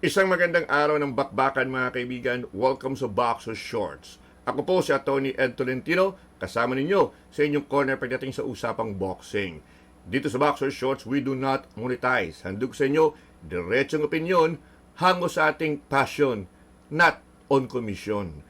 Isang magandang araw ng bakbakan mga kaibigan. Welcome sa Boxer Shorts. Ako po si Atty. Ed Tolentino, kasama ninyo sa inyong corner pagdating sa usapang boxing. Dito sa Boxer Shorts, we do not monetize. Handog sa inyo, diretsong opinion, hango sa ating passion, not on commission.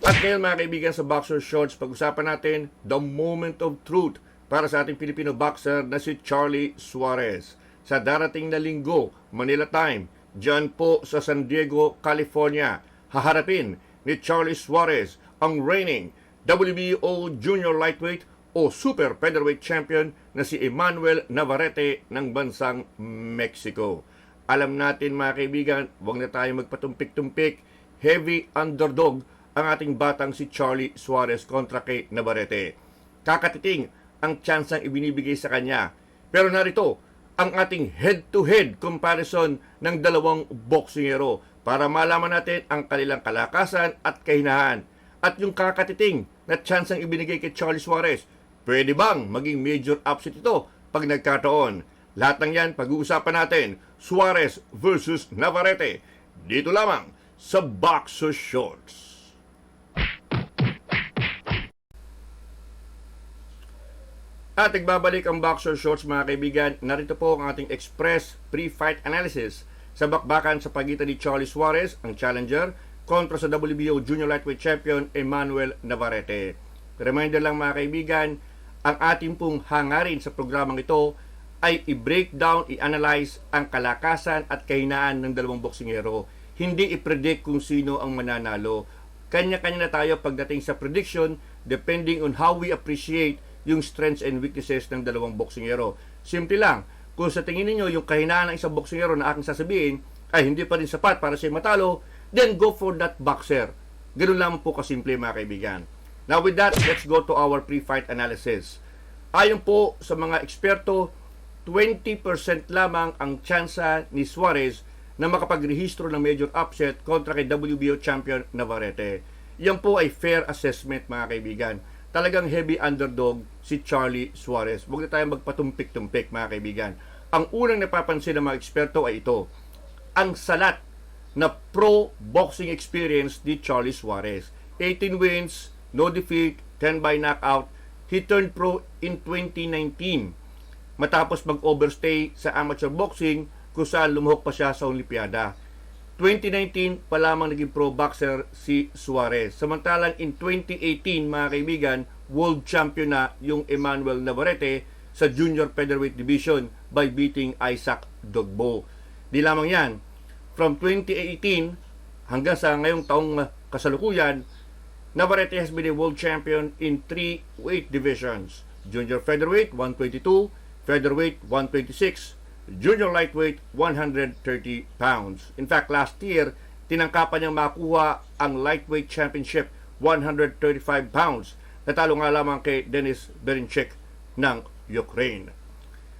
At ngayon mga kaibigan sa Boxer Shorts, pag-usapan natin the moment of truth para sa ating Filipino boxer na si Charlie Suarez. Sa darating na linggo, Manila time, dyan po sa San Diego, California, haharapin ni Charlie Suarez ang reigning WBO Junior Lightweight o Super Featherweight Champion na si Emmanuel Navarrete ng bansang Mexico. Alam natin mga kaibigan, huwag na tayo magpatumpik-tumpik. Heavy underdog ang ating batang si Charlie Suarez kontra kay Navarrete. Kakatiting ang tsansang ibinibigay sa kanya. Pero narito ang ating head-to-head comparison ng dalawang boksingero para malaman natin ang kanilang kalakasan at kahinahan. At yung kakatiting na tsansang ibinigay kay Charlie Suarez, pwede bang maging major upset ito pag nagkataon? Lahat ng yan pag-uusapan natin, Suarez versus Navarrete. Dito lamang sa Boxer Shorts. At nagbabalik ang Boxer Shorts mga kaibigan. Narito po ang ating express pre-fight analysis sa bakbakan sa pagitan ni Charlie Suarez, ang challenger, kontra sa WBO Junior Lightweight Champion Emmanuel Navarrete. Reminder lang mga kaibigan, ang ating pong hangarin sa programang ito ay i-breakdown, i-analyze ang kalakasan at kahinaan ng dalawang boksingero. Hindi i-predict kung sino ang mananalo. Kanya-kanya na tayo pagdating sa prediction depending on how we appreciate yung strengths and weaknesses ng dalawang boksingero. Simple lang, kung sa tingin niyo yung kahinaan ng isang boksingero na aking sasabihin ay hindi pa rin sapat para siya matalo, then go for that boxer. Ganun lamang po kasimple mga kaibigan. Now with that, let's go to our pre-fight analysis. Ayon po sa mga eksperto, 20% lamang ang tsansa ni Suarez na makapagrehistro ng major upset kontra kay WBO champion Navarrete. Yan po ay fair assessment mga kaibigan. Talagang heavy underdog si Charlie Suarez. Huwag na tayong magpatumpik-tumpik mga kaibigan. Ang unang napapansin ng mga eksperto ay ito. Ang salat na pro boxing experience ni Charlie Suarez. 18 wins, no defeat, 10 by knockout. He turned pro in 2019 matapos mag-overstay sa amateur boxing kung saan lumuhok pa siya sa Olimpiada. 2019 pa lamang naging pro boxer si Suarez. Samantalang in 2018 mga kaibigan, world champion na yung Emmanuel Navarrete sa junior featherweight division by beating Isaac Dogbo. Di lamang yan, from 2018 hanggang sa ngayong taong kasalukuyan, Navarrete has been a world champion in three weight divisions. Junior featherweight 122, featherweight 126, junior lightweight 130 pounds. In fact, last year, tinangkapan niyang makuha ang lightweight championship 135 pounds. Natalo nga lamang kay Denis Berinchek ng Ukraine.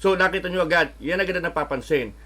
So nakita nyo agad, yan agad ang napapansin.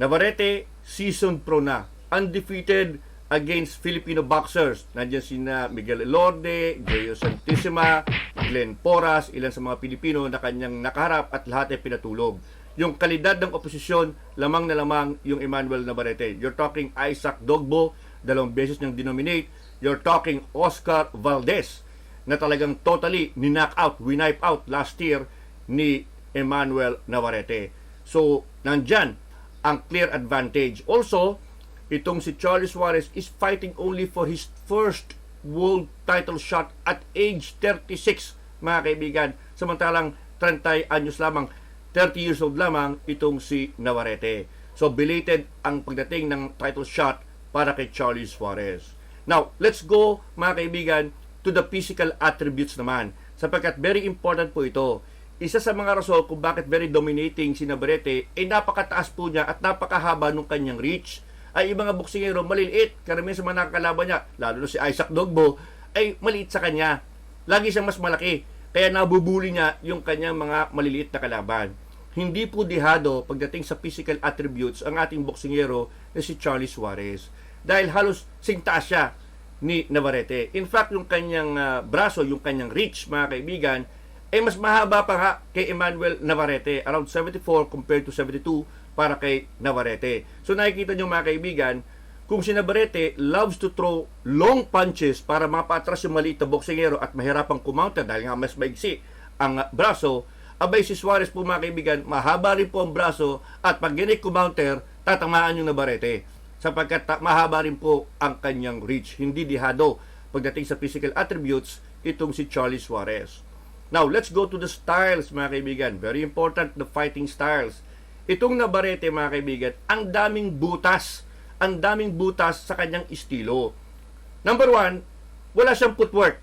Navarrete, seasoned pro na. Undefeated against Filipino boxers. Nandiyan sina Miguel Elorde, Gio Santissima, Glenn Porras, ilan sa mga Pilipino na kanyang nakaharap at lahat ay pinatulog. Yung kalidad ng oposisyon, lamang na lamang yung Emmanuel Navarrete. You're talking Isaac Dogbo, dalawang beses niyang denominate. You're talking Oscar Valdez, na talagang totally ni-knock out, winipe out last year ni Emmanuel Navarrete. So, nandyan ang clear advantage. Also, itong si Charlie Suarez is fighting only for his first world title shot at age 36, mga kaibigan. Samantalang 30 anyos lamang, 30 years old lamang itong si Navarrete. So, belated ang pagdating ng title shot para kay Charlie Suarez. Now, let's go, mga kaibigan, to the physical attributes naman. Sapagkat very important po ito. Isa sa mga rason kung bakit very dominating si Navarrete ay napakataas po niya at napakahaba ng kanyang reach ay yung mga boksingero maliliit. Karamihan sa mga nakakalaban niya, lalo na si Isaac Dogbo, ay maliit sa kanya. Lagi siyang mas malaki. Kaya nabubuli niya yung kanyang mga maliliit na kalaban. Hindi po dihado pagdating sa physical attributes ang ating boksingero na si Charlie Suarez. Dahil halos singtaas siya ni Navarrete. In fact, yung kanyang ah, braso, yung kanyang reach, mga kaibigan, eh mas mahaba pa nga kay Emmanuel Navarrete, around 74 compared to 72 para kay Navarrete. So nakikita nyo mga kaibigan, kung si Navarrete loves to throw long punches para mapatras yung maliit na boksingero at mahirapang kumounter dahil nga mas maigsi ang uh, braso, abay si Suarez po mga kaibigan, mahaba rin po ang braso at pag ganit kumounter, tatamaan yung Navarrete sapagkat mahaba rin po ang kanyang reach. Hindi dihado pagdating sa physical attributes itong si Charlie Suarez. Now, let's go to the styles mga kaibigan. Very important, the fighting styles. Itong Navarrete mga kaibigan, ang daming butas. Ang daming butas sa kanyang estilo. Number one, wala siyang footwork.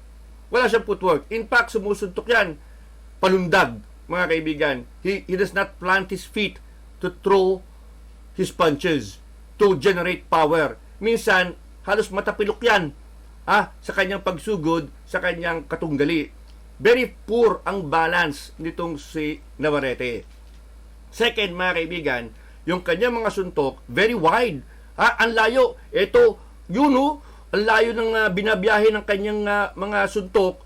Wala siyang footwork. In fact, sumusuntok yan. Palundag, mga kaibigan. He, he does not plant his feet to throw his punches to generate power. Minsan, halos matapilok yan ah, sa kanyang pagsugod, sa kanyang katunggali. Very poor ang balance nitong si Navarrete. Second, mga kaibigan, yung kanyang mga suntok, very wide. Ah, ang layo. Ito, yun oh, ang layo ng ah, binabiyahe ng kanyang ah, mga suntok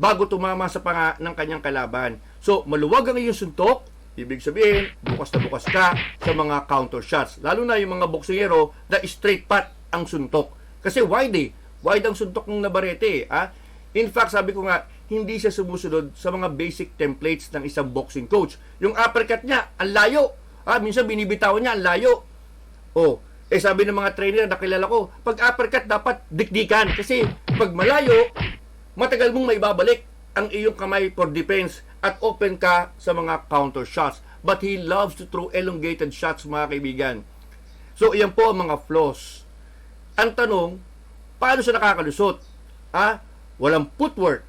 bago tumama sa panga ng kanyang kalaban. So, maluwag ang iyong suntok, ibig sabihin, bukas na bukas ka sa mga counter shots. Lalo na yung mga boksingero na straight pat ang suntok. Kasi wide eh. Wide ang suntok ng Navarrete eh. Ah? In fact, sabi ko nga, hindi siya sumusunod sa mga basic templates ng isang boxing coach. Yung uppercut niya, ang layo. Ah, minsan binibitawan niya, ang layo. Oh, eh sabi ng mga trainer na kilala ko, pag uppercut dapat dikdikan. Kasi pag malayo, matagal mong maibabalik ang iyong kamay for defense at open ka sa mga counter shots. But he loves to throw elongated shots, mga kaibigan. So, iyan po ang mga flaws. Ang tanong, paano siya nakakalusot? Ah, walang footwork.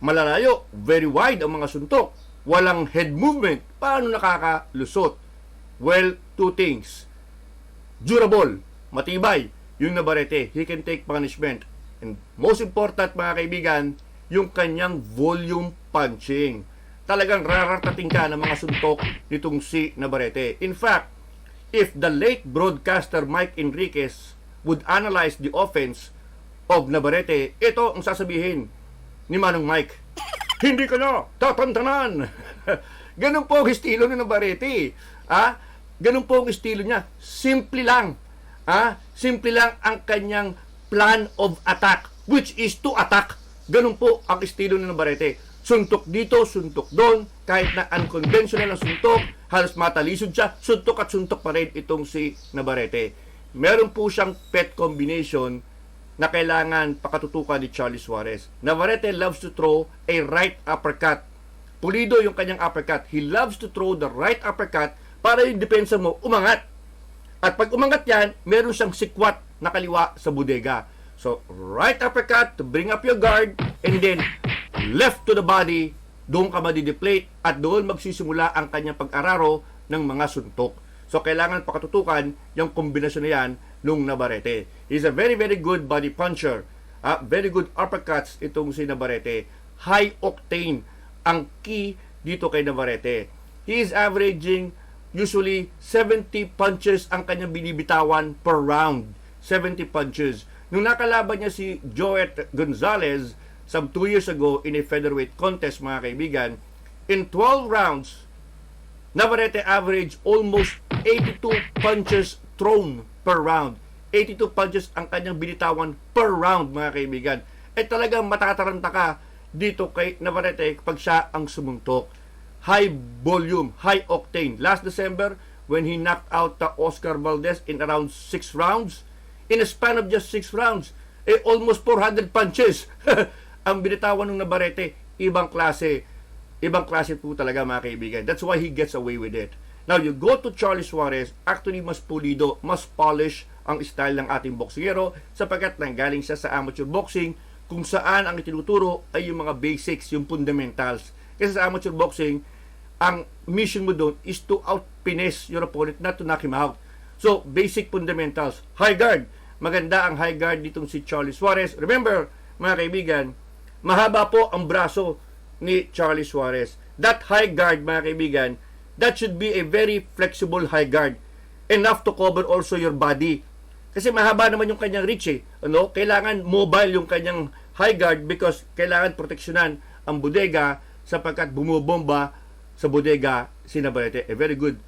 Malalayo, very wide ang mga suntok. Walang head movement. Paano nakakalusot? Well, two things. Durable, matibay, yung Navarrete, he can take punishment. And most important, mga kaibigan, yung kanyang volume punching. Talagang raratating ka ng mga suntok nitong si Navarrete. In fact, if the late broadcaster Mike Enriquez would analyze the offense of Navarrete, ito ang sasabihin ni Manong Mike. Hindi ka na tatantanan. Ganun po ang estilo ni Navarrete. Ah, ganun po ang estilo niya. Simple lang. Ah, simple lang ang kanyang plan of attack, which is to attack. Ganun po ang estilo ni Navarrete. Suntok dito, suntok doon, kahit na unconventional ang suntok, halos matalisod siya, suntok at suntok pa rin itong si Navarrete. Meron po siyang pet combination na kailangan pakatutukan ni Charlie Suarez. Navarrete loves to throw a right uppercut. Pulido yung kanyang uppercut. He loves to throw the right uppercut para yung depensa mo umangat. At pag umangat yan, meron siyang sikwat na kaliwa sa bodega. So, right uppercut to bring up your guard and then left to the body, doon ka madideplate at doon magsisimula ang kanyang pag-araro ng mga suntok. So, kailangan pakatutukan yung kombinasyon na yan nung Navarrete. He's a very, very good body puncher. Ah, very good uppercuts itong si Navarrete. High octane ang key dito kay Navarrete. He is averaging usually 70 punches ang kanyang binibitawan per round. 70 punches. Nung nakalaban niya si Joet Gonzalez some 2 years ago in a featherweight contest, mga kaibigan, in 12 rounds, Navarrete averaged almost 82 punches thrown per round. 82 punches ang kanyang binitawan per round, mga kaibigan. Eh talagang matataranta ka dito kay Navarrete pag siya ang sumuntok. High volume, high octane. Last December, when he knocked out the Oscar Valdez in around 6 rounds, in a span of just 6 rounds, eh almost 400 punches ang binitawan ng Navarrete. Ibang klase. Ibang klase po talaga mga kaibigan. That's why he gets away with it. Now, you go to Charlie Suarez, actually mas pulido, mas polish ang style ng ating boksingero sapagkat nanggaling siya sa amateur boxing kung saan ang itinuturo ay yung mga basics, yung fundamentals. Kasi sa amateur boxing, ang mission mo doon is to out-finesse your opponent, not to knock him out. So, basic fundamentals. High guard. Maganda ang high guard ditong si Charlie Suarez. Remember, mga kaibigan, mahaba po ang braso ni Charlie Suarez. That high guard, mga kaibigan, that should be a very flexible high guard. Enough to cover also your body. Kasi mahaba naman yung kanyang reach eh. Ano? Kailangan mobile yung kanyang high guard because kailangan proteksyonan ang bodega sapagkat bumubomba sa bodega si Navarrete. A very good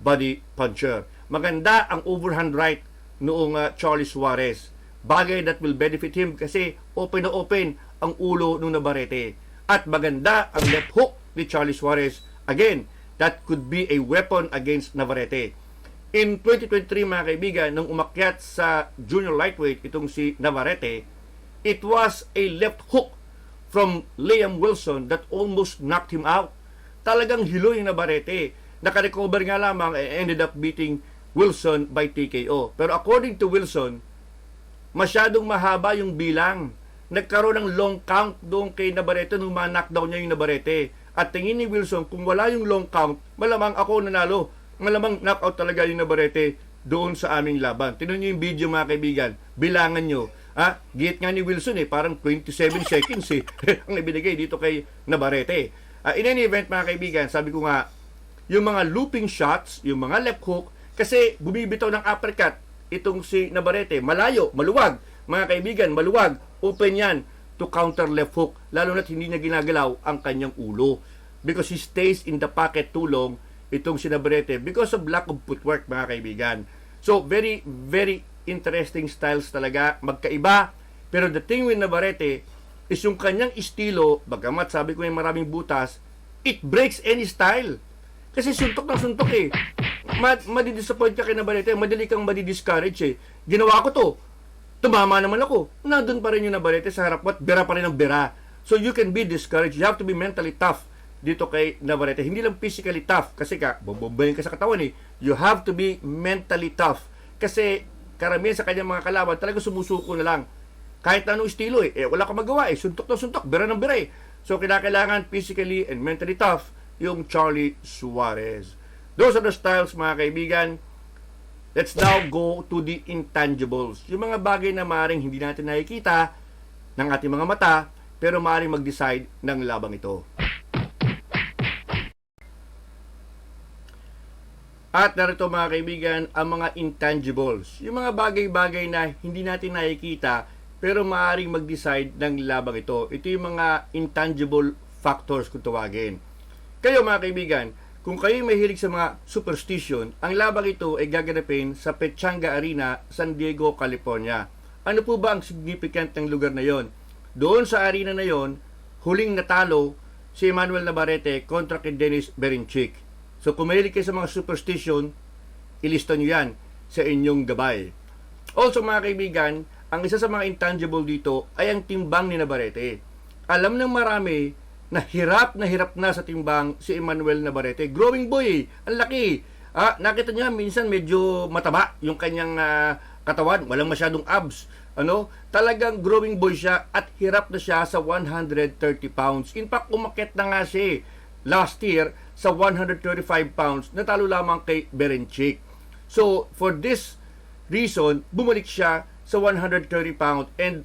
body puncher. Maganda ang overhand right noong uh, Charlie Suarez. Bagay that will benefit him kasi open na open ang ulo ng Navarrete. At maganda ang left hook ni Charlie Suarez. Again, that could be a weapon against Navarrete. In 2023 mga kaibigan, nung umakyat sa junior lightweight itong si Navarrete, it was a left hook from Liam Wilson that almost knocked him out. Talagang hilo yung Navarrete. Nakarecover nga lamang and ended up beating Wilson by TKO. Pero according to Wilson, masyadong mahaba yung bilang. Nagkaroon ng long count doon kay Navarrete nung ma-knockdown niya yung Navarrete. At tingin ni Wilson, kung wala yung long count, malamang ako nanalo. Malamang knockout talaga yung Navarrete doon sa aming laban. Tinan niyo yung video mga kaibigan. Bilangan nyo. Ah, gate nga ni Wilson eh, parang 27 seconds eh, ang ibinigay dito kay Navarrete. Ah, in any event mga kaibigan, sabi ko nga, yung mga looping shots, yung mga left hook, kasi bumibitaw ng uppercut itong si Navarrete, malayo, maluwag. Mga kaibigan, maluwag, open yan to counter left hook, lalo na't hindi niya ginagalaw ang kanyang ulo. Because he stays in the pocket too long, itong si Navarrete, because of lack of footwork, mga kaibigan. So, very, very interesting styles talaga, magkaiba. Pero the thing with Navarrete is yung kanyang estilo, bagamat sabi ko yung maraming butas, it breaks any style. Kasi suntok ng suntok eh. Mad, madidisappoint ka kay Navarrete, madali kang madidiscourage eh. Ginawa ko to, tumama naman ako. Nandun pa rin yung Navarrete sa harap mo at bera pa rin ang bera. So you can be discouraged. You have to be mentally tough dito kay Navarrete. Hindi lang physically tough kasi ka, bobombayin ka sa katawan eh. You have to be mentally tough. Kasi karamihan sa kanyang mga kalaban talaga sumusuko na lang. Kahit anong estilo eh, eh wala ka magawa eh. Suntok na suntok, bera ng bera eh. So kinakailangan physically and mentally tough yung Charlie Suarez. Those are the styles mga kaibigan. Let's now go to the intangibles. Yung mga bagay na maaaring hindi natin nakikita ng ating mga mata, pero maaaring mag-decide ng labang ito. At narito mga kaibigan, ang mga intangibles. Yung mga bagay-bagay na hindi natin nakikita, pero maaaring mag-decide ng labang ito. Ito yung mga intangible factors kung tawagin. Kayo mga kaibigan, kung kayo mahilig sa mga superstition, ang labang ito ay gaganapin sa Pechanga Arena, San Diego, California. Ano po ba ang significant ng lugar na yon? Doon sa arena na yon, huling natalo si Emmanuel Navarrete kontra kay Dennis Berinchik. So kung mahilig kayo sa mga superstition, ilista nyo yan sa inyong gabay. Also mga kaibigan, ang isa sa mga intangible dito ay ang timbang ni Navarrete. Alam ng marami na hirap na hirap na sa timbang si Emmanuel Navarrete. Growing boy, ang laki. Ah, nakita niya minsan medyo mataba yung kanyang ah, katawan, walang masyadong abs. Ano? Talagang growing boy siya at hirap na siya sa 130 pounds. In fact, umakit na nga siya eh, last year sa 135 pounds. Natalo lamang kay Berenchik. So, for this reason, bumalik siya sa 130 pounds and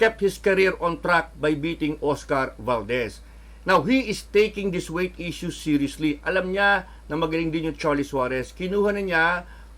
kept his career on track by beating Oscar Valdez. Now, he is taking this weight issue seriously. Alam niya na magaling din yung Charlie Suarez. Kinuha na niya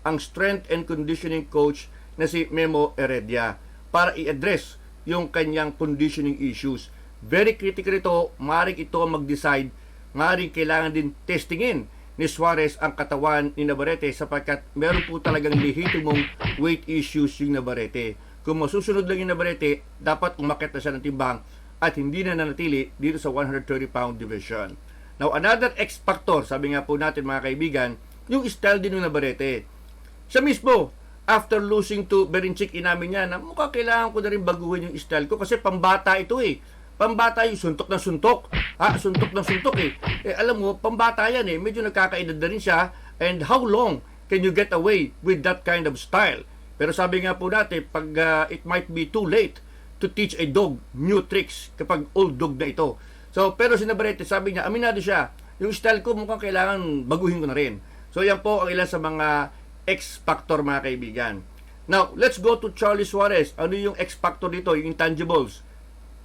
ang strength and conditioning coach na si Memo Heredia para i-address yung kanyang conditioning issues. Very critical ito. Maring ito ang mag-decide. Maring kailangan din testingin ni Suarez ang katawan ni Navarrete sapagkat meron po talagang lehitimong weight issues yung Navarrete. Kung masusunod lang yung Navarrete, dapat umakit na siya ng timbang at hindi na nanatili dito sa 130 pound division. Now, another X factor, sabi nga po natin mga kaibigan, yung style din ng Navarrete. Siya mismo, after losing to Berinchik, inamin niya na mukha kailangan ko na rin baguhin yung style ko kasi pambata ito eh. Pambata yung suntok ng suntok. Ha? Suntok ng suntok eh. eh. Alam mo, pambata yan eh. Medyo nagkakaedad na rin siya. And how long can you get away with that kind of style? Pero sabi nga po natin, pag uh, it might be too late to teach a dog new tricks kapag old dog na ito. So, pero si Navarrete, sabi niya, aminado siya, yung style ko mukhang kailangan baguhin ko na rin. So, yan po ang ilan sa mga X-factor mga kaibigan. Now, let's go to Charlie Suarez. Ano yung X-factor dito, yung intangibles?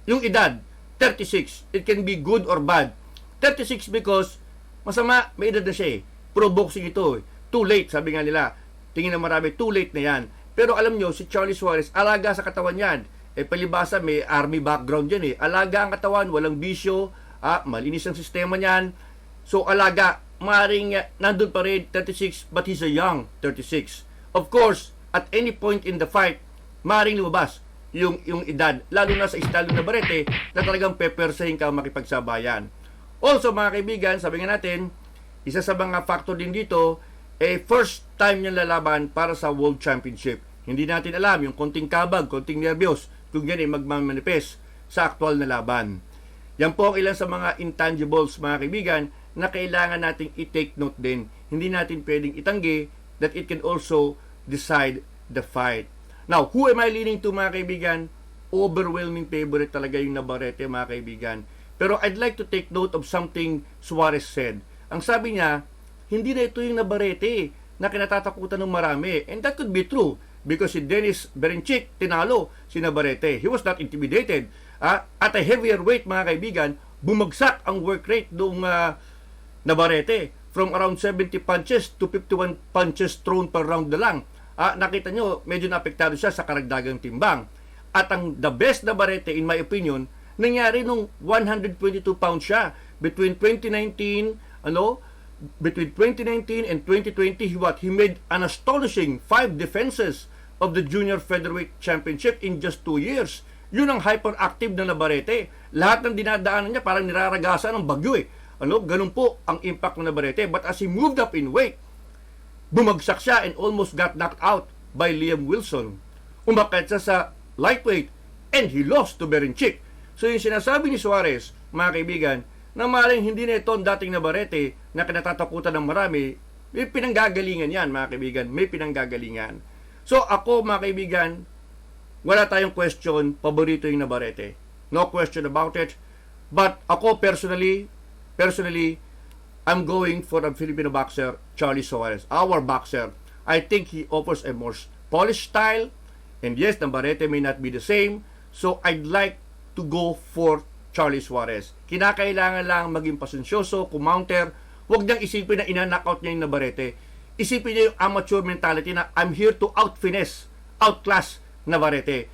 Yung edad, 36. It can be good or bad. 36 because masama, may edad na siya eh. Pro boxing ito eh. Too late, sabi nga nila. Tingin na marami, too late na yan. Pero alam nyo, si Charlie Suarez, alaga sa katawan yan. Eh, palibasa, may army background yan eh. Alaga ang katawan, walang bisyo, Ah, malinis ang sistema niyan. So, alaga, maring uh, nandun pa rin 36, but he's a young 36. Of course, at any point in the fight, maring lumabas yung, yung edad, lalo na sa estilo na barete, na talagang pepersahin ka makipagsabayan. Also, mga kaibigan, sabi nga natin, isa sa mga factor din dito, eh, first time niya lalaban para sa World Championship. Hindi natin alam yung konting kabag, konting nervyos, kung yan ay magmamanifest sa aktual na laban. Yan po ang ilan sa mga intangibles, mga kaibigan, na kailangan nating i-take note din. Hindi natin pwedeng itanggi that it can also decide the fight. Now, who am I leaning to, mga kaibigan? Overwhelming favorite talaga yung Navarrete, mga kaibigan. Pero I'd like to take note of something Suarez said. Ang sabi niya, hindi na ito yung Navarrete na kinatatakutan ng marami. And that could be true because si Dennis Berencik tinalo si Navarrete. He was not intimidated. Ah, at a heavier weight, mga kaibigan, bumagsak ang work rate noong ah, Navarrete from around 70 punches to 51 punches thrown per round na lang. Ah, nakita nyo, medyo naapektado siya sa karagdagang timbang. At ang the best Navarrete, in my opinion, nangyari nung 122 pounds siya. Between 2019, ano, between 2019 and 2020, he, what, he made an astonishing five defenses of the Junior Featherweight Championship in just two years. Yun ang hyperactive na Navarrete. Lahat ng dinadaanan niya parang niraragasan ng bagyo eh. Ano, ganun po ang impact ng Navarrete. But as he moved up in weight, bumagsak siya and almost got knocked out by Liam Wilson. Umakyat siya sa lightweight and he lost to Berencik. So yung sinasabi ni Suarez, mga kaibigan, na maring hindi na ito ang dating Navarrete na kinatatakutan ng marami, may pinanggagalingan yan, mga kaibigan. May pinanggagalingan. So ako, mga kaibigan, wala tayong question, paborito yung Navarrete. No question about it. But ako personally, personally, I'm going for a Filipino boxer, Charlie Suarez, our boxer. I think he offers a more polished style. And yes, Navarrete may not be the same. So I'd like to go for Charlie Suarez. Kinakailangan lang maging pasensyoso, kumounter. Huwag niyang isipin na ina-knockout niya yung Navarrete. Isipin niya yung amateur mentality na I'm here to out-finesse, outclass Navarrete.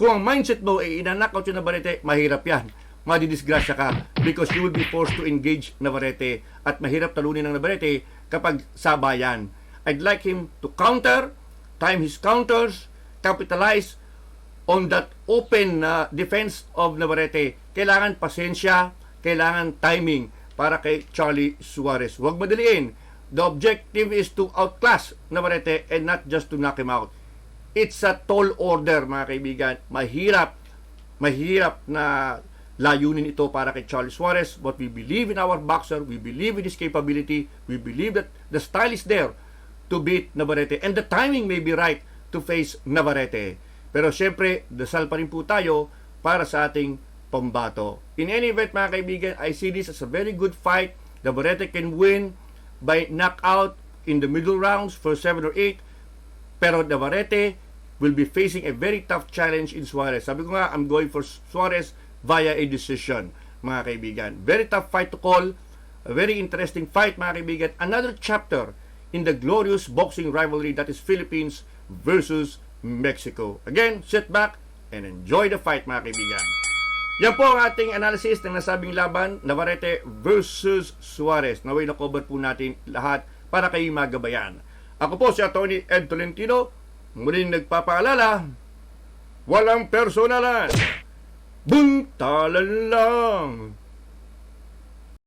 Kung ang mindset mo ay ina-knockout yung Navarrete, mahirap yan. Madidisgrasya ka because you will be forced to engage Navarrete at mahirap talunin ng Navarrete kapag sabayan. I'd like him to counter, time his counters, capitalize on that open uh, defense of Navarrete. Kailangan pasensya, kailangan timing para kay Charlie Suarez. Huwag madaliin. The objective is to outclass Navarrete and not just to knock him out. It's a tall order, mga kaibigan. Mahirap, mahirap na layunin ito para kay Charlie Suarez. But we believe in our boxer. We believe in his capability. We believe that the style is there to beat Navarrete. And the timing may be right to face Navarrete. Pero syempre, dasal pa rin po tayo para sa ating pambato. In any event, mga kaibigan, I see this as a very good fight. Navarrete can win by knockout in the middle rounds, first 7 or 8. Pero Navarrete will be facing a very tough challenge in Suarez. Sabi ko nga, I'm going for Suarez via a decision, mga kaibigan. Very tough fight to call. A very interesting fight, mga kaibigan. Another chapter in the glorious boxing rivalry that is Philippines versus Mexico. Again, sit back and enjoy the fight, mga kaibigan. Yan po ang ating analysis ng nasabing laban, Navarrete versus Suarez. Naway na cover po natin lahat para kayo magabayan. Ako po si Atty. Ed Tolentino, muling nagpapaalala, walang personalan, buntalan lang.